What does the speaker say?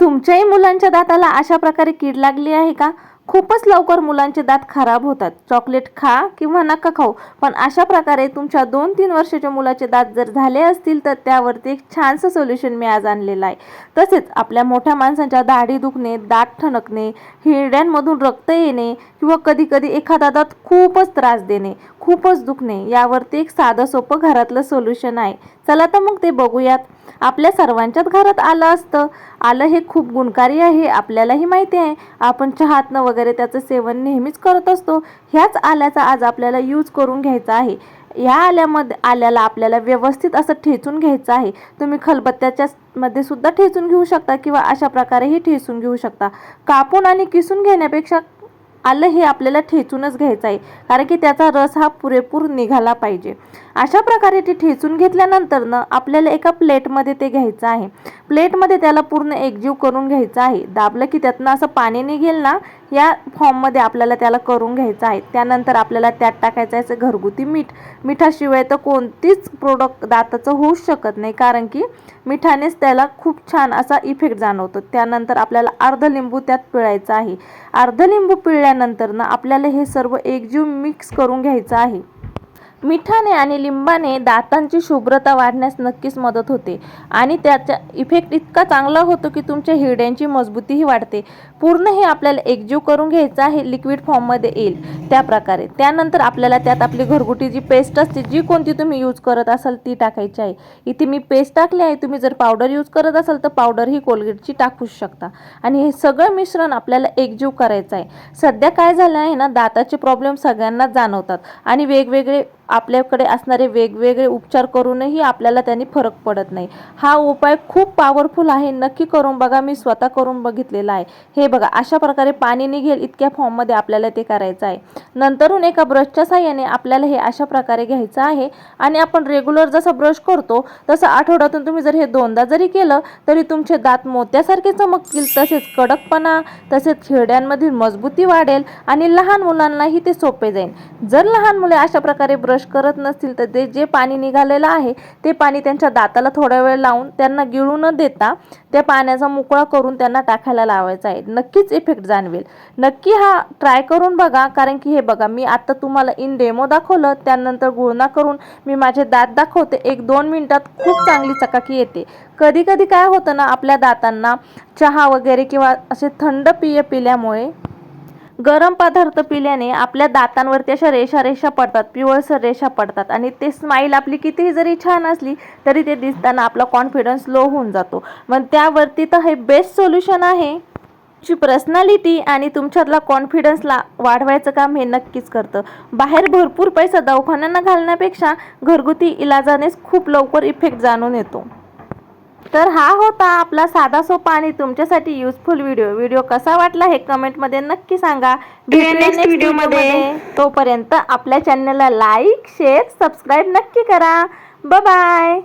तुमच्याही मुलांच्या दाताला अशा प्रकारे कीड लागली आहे का? खूपच लवकर मुलांचे दात खराब होतात. चॉकलेट खा किंवा नका खाऊ पण अशा प्रकारे तुमच्या दोन तीन वर्षाच्या मुलाचे दात जर झाले असतील तर त्यावरती एक छानसं सोल्युशन मी आज आणलेलं आहे. तसेच आपल्या मोठ्या माणसांच्या दाढी दुखणे दात ठणकणे हिरड्यांमधून रक्त येणे किंवा कधीकधी एखादा दात खूपच त्रास देणे खूपच दुखणे यावरती एक साधं सोपं घरातलं सोल्युशन आहे. चला तर मग ते बघूयात. आपल्या सर्वांच्याच घरात आलं असतं. आलं हे खूप गुणकारी आहे. आपल्यालाही माहिती आहे. आपण चहातनं वगैरे वगैरे त्याचं सेवन नेहमीच करत असतो. ह्याच आल्याचा आज आपल्याला यूज करून घ्यायचा आहे. या आल्यामध्ये आल्याला आपल्याला व्यवस्थित असं ठेचून घ्यायचं आहे. तुम्ही खलबत्त्याच्या मध्ये सुद्धा ठेचून घेऊ शकता किंवा अशा प्रकारेही ठेचून घेऊ शकता. कापून आणि किसून घेण्यापेक्षा आलं हे आपल्याला ठेचूनच घ्यायचं आहे. कारण की त्याचा रस हा पुरेपूर निघाला पाहिजे. अशा प्रकारे ते ठेचून घेतल्यानंतर ना आपल्याला एका प्लेटमध्ये ते घ्यायचं आहे. प्लेटमध्ये त्याला पूर्ण एकजीव करून घ्यायचं आहे. दाबलं की त्यातनं असं पाणी निघेल ना या फॉर्ममध्ये आपल्याला त्याला करून घ्यायचं आहे. त्यानंतर आपल्याला त्यात टाकायचं आहे घरगुती मीठ. मिठाशिवाय तर कोणतीच प्रोडक्ट दाताचं होऊच शकत नाही. कारण की मिठानेच त्याला खूप छान असा इफेक्ट जाणवतो. त्यानंतर आपल्याला अर्ध लिंबू त्यात पिळायचं आहे. अर्ध लिंबू पिळल्यानंतर ना आपल्याला हे सर्व एकजीव मिक्स करून घ्यायचं आहे. मिठाने आणि लिंबाने दातांची शुभ्रता वाढण्यास नक्कीच मदत होते. आणि त्याचा इफेक्ट इतका चांगला होतो की तुमच्या हिरड्यांची मजबूतीही वाढते. पूर्ण हे आपल्याला एकजीव करून घ्यायचं आहे लिक्विड फॉर्ममध्ये येईल. त्या प्रकारे. त्यानंतर आपल्याला त्यात आपली घरगुती जी पेस्ट असते जी कोणती तुम्ही यूज करत असाल ती टाकायची आहे. इथे मी पेस्ट टाकली आहे तुम्ही जर पावडर यूज करत असाल तर पावडर ही कोलगेटची टाकूच शकता. आणि हे सगळं मिश्रण आपल्याला एकजीव करायचं आहे. सध्या काय झालं आहे ना दाताचे प्रॉब्लेम सगळ्यांना जाणवतात. आणि वेगवेगळे आपल्याकडे असणारे वेगवेगळे उपचार करूनही आपल्याला त्यांनी फरक पडत नाही. हा उपाय खूप पॉवरफुल आहे. नक्की करून बघा मी स्वतः करून बघितलेला आहे. हे बघा अशा प्रकारे पाणी निघेल इतक्या फॉर्ममध्ये आपल्याला ते करायचं आहे. नंतरून एका ब्रशच्या साह्याने आपल्याला हे अशा प्रकारे घ्यायचं आहे. आणि आपण रेग्युलर जसा ब्रश करतो तसं आठवड्यातून तुम्ही जर हे दोनदा जरी केलं तरी तुमचे दात मोत्यासारखे चमकतील तसेच कडकपणा तसेच खेड्यांमधील मजबूती वाढेल आणि लहान मुलांनाही ते सोपे जाईल. जर लहान मुले अशा प्रकारे ब्रश करत नसतील तर ते जे पाणी निघालेलं आहे ते पाणी त्यांच्या दाताला थोडा वेळ लावून त्यांना गिळू न देता त्या पाण्याचा मुकळा करून त्यांना टाकायला लावायचा आहे. नक्कीच इफेक्ट जाणवेल. नक्की हा ट्राय करून बघा कारण की की हे बघा मी आता तुम्हाला इन डेमो दाखवलं त्यानंतर गुळणा करून मी माझे दात दाखवते. एक दोन मिनटात खूप चांगली चकाकी येते. कधी कधी काय होतं ना आपल्या दातांना चहा वगैरे किंवा असे थंड पिय पिल्यामुळे गरम पदार्थ पिल्याने आपल्या दातांवरती अशा रेषा रेषा पडतात पिवळसर रेषा पडतात आणि ते स्माईल आपली कितीही जरी छान असली तरी ते दिसताना आपला कॉन्फिडन्स लो होऊन जातो. मग त्यावरती तर हे बेस्ट सोल्युशन आहे. तुमची पर्सनॅलिटी आणि तुमच्यातला कॉन्फिडन्सला वाढवायचं काम हे नक्कीच करतं. बाहेर भरपूर पैसा दवाखान्यांना घालण्यापेक्षा घरगुती इलाजानेच खूप लवकर इफेक्ट जाणून येतो. तर हा होता आपला साधा सोपा आणि तुमच्यासाठी युजफुल व्हिडिओ व्हिडिओ कसा वाटला हे कमेंटमध्ये नक्की सांगा. मध्ये. व्हिडिओमध्ये. तोपर्यंत आपल्या चॅनलला लाईक शेअर सबस्क्राईब नक्की करा. बाय